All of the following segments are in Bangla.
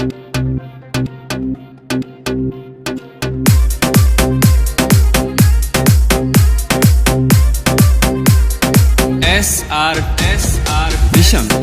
S R S R mission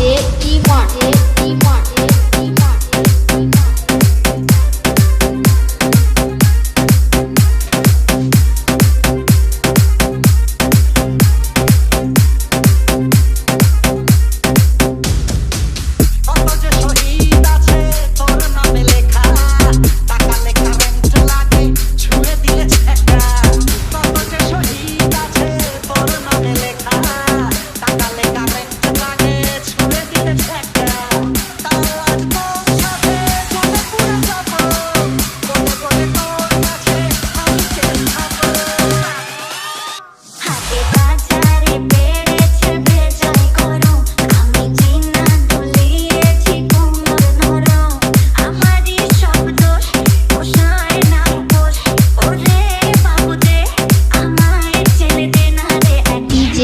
it, he want it, he want it, he want it.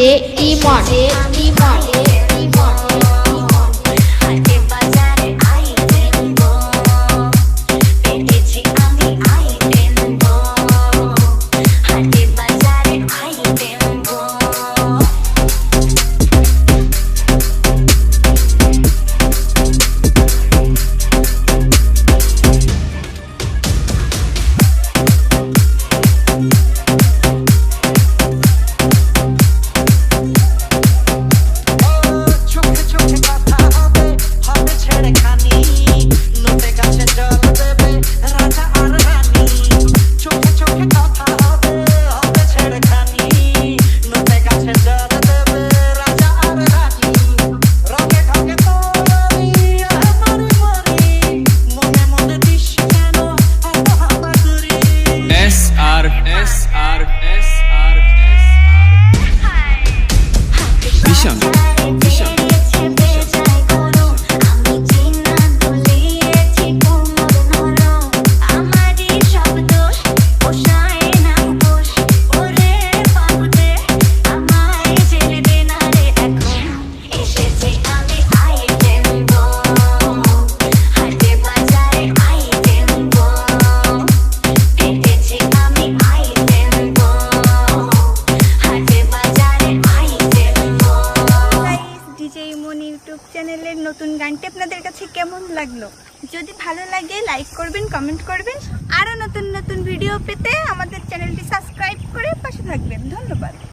Say E-Mod. E-Mod. Yes. S YouTube চ্যানেলের নতুন গানটি আপনাদের কাছে কেমন লাগল? যদি ভালো লাগে লাইক করবেন কমেন্ট করবেন। আরও নতুন নতুন ভিডিও পেতে আমাদের চ্যানেলটি সাবস্ক্রাইব করে পাশে থাকবেন। ধন্যবাদ।